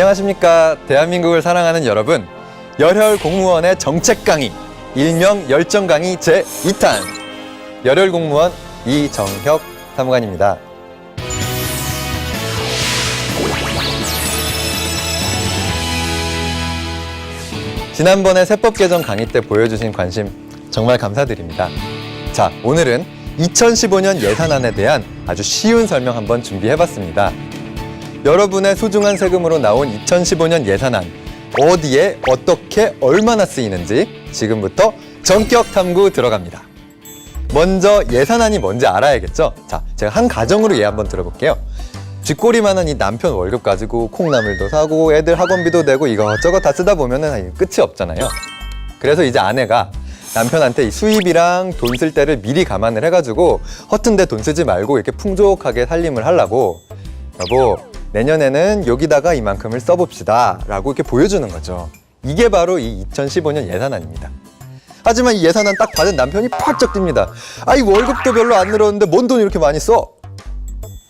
안녕하십니까. 대한민국을 사랑하는 여러분. 열혈 공무원의 정책 강의, 일명 열정 강의 제2탄. 열혈 공무원 이정혁 사무관입니다. 지난번에 세법 개정 강의 때 보여주신 관심 정말 감사드립니다. 자, 오늘은 2015년 예산안에 대한 아주 쉬운 설명 한번 준비해봤습니다. 여러분의 소중한 세금으로 나온 2015년 예산안 어디에 어떻게 얼마나 쓰이는지 지금부터 전격 탐구 들어갑니다. 먼저 예산안이 뭔지 알아야겠죠? 자, 제가 한 가정으로 예 한번 들어볼게요. 쥐꼬리만한 이 남편 월급 가지고 콩나물도 사고 애들 학원비도 내고 이거저거 다 쓰다 보면은 끝이 없잖아요. 그래서 이제 아내가 남편한테 이 수입이랑 돈 쓸 때를 미리 감안을 해가지고 허튼 데 돈 쓰지 말고 이렇게 풍족하게 살림을 하려고 여보 내년에는 여기다가 이만큼을 써봅시다 라고 이렇게 보여주는 거죠. 이게 바로 이 2015년 예산안입니다. 하지만 이 예산안 딱 받은 남편이 펄쩍 뜁니다. 아이 월급도 별로 안 늘었는데 뭔 돈 이렇게 많이 써?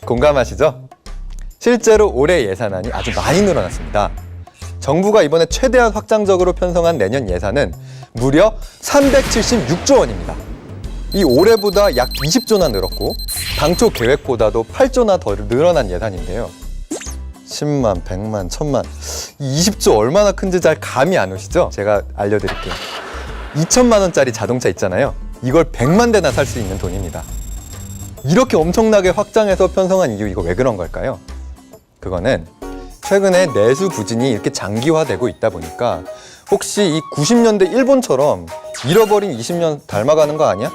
공감하시죠? 실제로 올해 예산안이 아주 많이 늘어났습니다. 정부가 이번에 최대한 확장적으로 편성한 내년 예산은 무려 376조 원입니다. 이 올해보다 약 20조나 늘었고 당초 계획보다도 8조나 더 늘어난 예산인데요. 10만, 100만, 1000만, 20조 얼마나 큰지 잘 감이 안 오시죠? 제가 알려드릴게요. 2천만 원짜리 자동차 있잖아요. 이걸 100만 대나 살 수 있는 돈입니다. 이렇게 엄청나게 확장해서 편성한 이유 이거 왜 그런 걸까요? 그거는 최근에 내수 부진이 이렇게 장기화되고 있다 보니까 혹시 이 90년대 일본처럼 잃어버린 20년 닮아가는 거 아니야?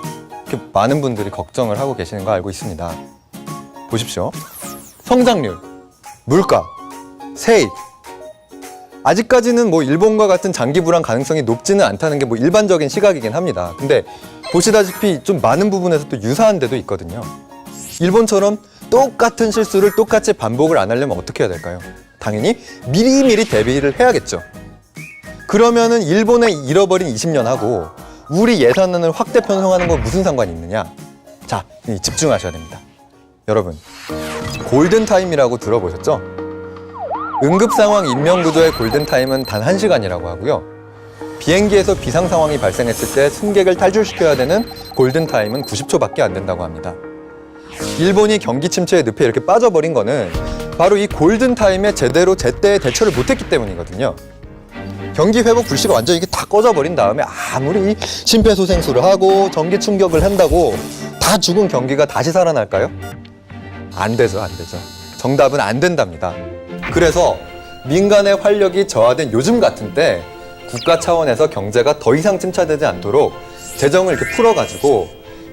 이렇게 많은 분들이 걱정을 하고 계시는 거 알고 있습니다. 보십시오. 성장률, 물가, 세입. 아직까지는 뭐 일본과 같은 장기 불안 가능성이 높지는 않다는 게 뭐 일반적인 시각이긴 합니다. 근데 보시다시피 좀 많은 부분에서 또 유사한 데도 있거든요. 일본처럼 똑같은 실수를 똑같이 반복을 안 하려면 어떻게 해야 될까요? 당연히 미리미리 대비를 해야겠죠. 그러면은 일본의 잃어버린 20년하고 우리 예산안을 확대 편성하는 거 무슨 상관이 있느냐? 자, 이 집중하셔야 됩니다. 여러분, 골든타임이라고 들어보셨죠? 응급 상황 인명 구조의 골든타임은 단 1시간이라고 하고요. 비행기에서 비상 상황이 발생했을 때 승객을 탈출시켜야 되는 골든타임은 90초밖에 안 된다고 합니다. 일본이 경기 침체의 늪에 이렇게 빠져버린 거는 바로 이 골든타임에 제대로 제때 대처를 못했기 때문이거든요. 경기 회복 불씨가 완전히 이게 다 꺼져버린 다음에 아무리 심폐소생술을 하고 전기 충격을 한다고 다 죽은 경기가 다시 살아날까요? 안 되죠, 안 되죠. 정답은 안 된답니다. 그래서 민간의 활력이 저하된 요즘 같은 때 국가 차원에서 경제가 더 이상 침체되지 않도록 재정을 이렇게 풀어가지고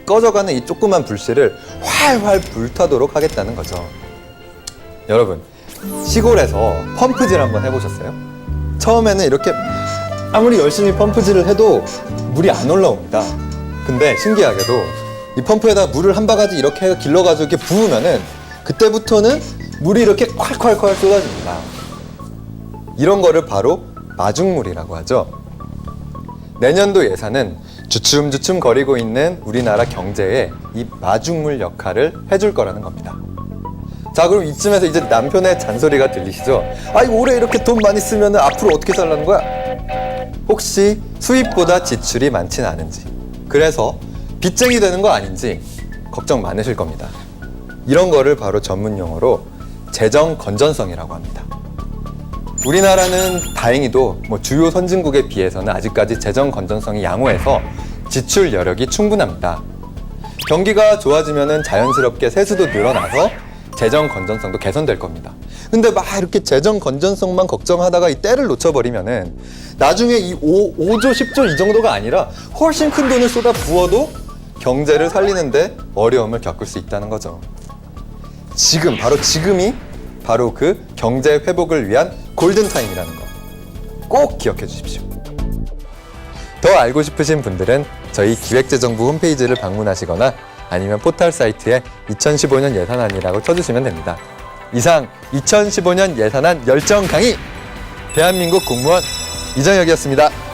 꺼져가는 이 조그만 불씨를 활활 불타도록 하겠다는 거죠. 여러분, 시골에서 펌프질 한번 해보셨어요? 처음에는 이렇게 아무리 열심히 펌프질을 해도 물이 안 올라옵니다. 근데 신기하게도 이 펌프에다 물을 한 바가지 이렇게 길러가지고 이렇게 부으면은 그때부터는 물이 이렇게 콸콸콸 쏟아집니다. 이런 거를 바로 마중물이라고 하죠. 내년도 예산은 주춤주춤 거리고 있는 우리나라 경제에 이 마중물 역할을 해줄 거라는 겁니다. 자, 그럼 이쯤에서 이제 남편의 잔소리가 들리시죠? 아이, 올해 이렇게 돈 많이 쓰면 앞으로 어떻게 살라는 거야? 혹시 수입보다 지출이 많진 않은지, 그래서 빚쟁이 되는 거 아닌지 걱정 많으실 겁니다. 이런 거를 바로 전문 용어로 재정 건전성이라고 합니다. 우리나라는 다행히도 뭐 주요 선진국에 비해서는 아직까지 재정 건전성이 양호해서 지출 여력이 충분합니다. 경기가 좋아지면은 자연스럽게 세수도 늘어나서 재정 건전성도 개선될 겁니다. 근데 막 이렇게 재정 건전성만 걱정하다가 이 때를 놓쳐버리면은 나중에 이 5, 5조, 10조 이 정도가 아니라 훨씬 큰 돈을 쏟아 부어도 경제를 살리는데 어려움을 겪을 수 있다는 거죠. 지금, 바로 지금이 바로 그 경제 회복을 위한 골든타임이라는 거. 꼭 기억해 주십시오. 더 알고 싶으신 분들은 저희 기획재정부 홈페이지를 방문하시거나 아니면 포털 사이트에 2015년 예산안이라고 쳐주시면 됩니다. 이상 2015년 예산안 열정 강의 대한민국 공무원 이정혁이었습니다.